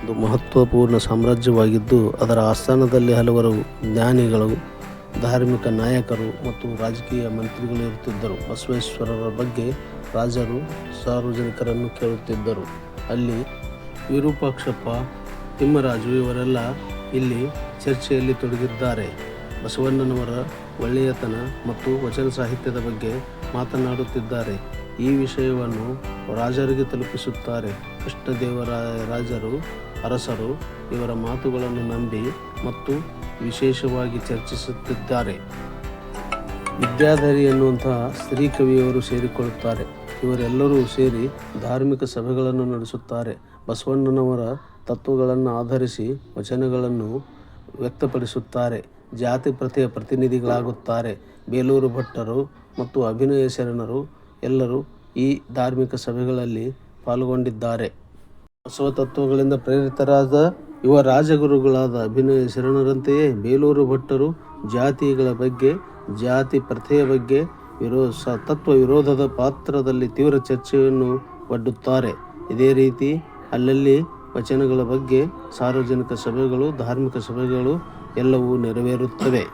ಒಂದು ಮಹತ್ವಪೂರ್ಣ ಸಾಮ್ರಾಜ್ಯವಾಗಿದ್ದು, ಅದರ ಆಸ್ಥಾನದಲ್ಲಿ ಹಲವರು ಜ್ಞಾನಿಗಳು, ಧಾರ್ಮಿಕ ನಾಯಕರು ಮತ್ತು ರಾಜಕೀಯ ಮಂತ್ರಿಗಳು ಇರುತ್ತಿದ್ದರು. ಬಸವೇಶ್ವರರ ಬಗ್ಗೆ ರಾಜರು ಸಾರ್ವಜನಿಕರನ್ನು ಕೇಳುತ್ತಿದ್ದರು. ಅಲ್ಲಿ ವಿರೂಪಾಕ್ಷಪ್ಪ, ತಿಮ್ಮರಾಜು ಇವರೆಲ್ಲ ಇಲ್ಲಿ ಚರ್ಚೆಯಲ್ಲಿ ತೊಡಗಿದ್ದಾರೆ. ಬಸವಣ್ಣನವರ ಒಳ್ಳೆಯತನ ಮತ್ತು ವಚನ ಸಾಹಿತ್ಯದ ಬಗ್ಗೆ ಮಾತನಾಡುತ್ತಿದ್ದಾರೆ. ಈ ವಿಷಯವನ್ನು ರಾಜರಿಗೆ ತಲುಪಿಸುತ್ತಾರೆ. ಕೃಷ್ಣದೇವರಾಯ ರಾಜರು ಅರಸರು ಇವರ ಮಾತುಗಳನ್ನು ನಂಬಿ ಮತ್ತು ವಿಶೇಷವಾಗಿ ಚರ್ಚಿಸುತ್ತಿದ್ದಾರೆ. ವಿದ್ಯಾಧರಿ ಎನ್ನುವಂತಹ ಸ್ತ್ರೀ ಕವಿಯವರು ಸೇರಿಕೊಳ್ಳುತ್ತಾರೆ. ಇವರೆಲ್ಲರೂ ಸೇರಿ ಧಾರ್ಮಿಕ ಸಭೆಗಳನ್ನು ನಡೆಸುತ್ತಾರೆ. ಬಸವಣ್ಣನವರ ತತ್ವಗಳನ್ನು ಆಧರಿಸಿ ವಚನಗಳನ್ನು ವ್ಯಕ್ತಪಡಿಸುತ್ತಾರೆ. ಜಾತಿ ಪ್ರತಿಯ ಪ್ರತಿನಿಧಿಗಳಾಗುತ್ತಾರೆ. ಬೇಲೂರು ಭಟ್ಟರು ಮತ್ತು ಅಭಿನಯ ಶರಣರು ಎಲ್ಲರೂ ಈ ಧಾರ್ಮಿಕ ಸಭೆಗಳಲ್ಲಿ ಪಾಲ್ಗೊಂಡಿದ್ದಾರೆ. ಬಸವ ತತ್ವಗಳಿಂದ ಪ್ರೇರಿತರಾದ ಯುವ ರಾಜಗುರುಗಳಾದ ಅಭಿನಯ ಶರಣರಂತೆಯೇ ಬೇಲೂರು ಭಟ್ಟರು ಜಾತಿಗಳ ಬಗ್ಗೆ, ಜಾತಿ ಪ್ರಥೆಯ ಬಗ್ಗೆ ವಿರೋ, ಸ, ತತ್ವ ವಿರೋಧದ ಪಾತ್ರದಲ್ಲಿ ತೀವ್ರ ಚರ್ಚೆಯನ್ನು ಒಡ್ಡುತ್ತಾರೆ. ಇದೇ ರೀತಿ ಅಲ್ಲಲ್ಲಿ ವಚನಗಳ ಬಗ್ಗೆ ಸಾರ್ವಜನಿಕ ಸಭೆಗಳು, ಧಾರ್ಮಿಕ ಸಭೆಗಳು ಎಲ್ಲವೂ ನೆರವೇರುತ್ತವೆ.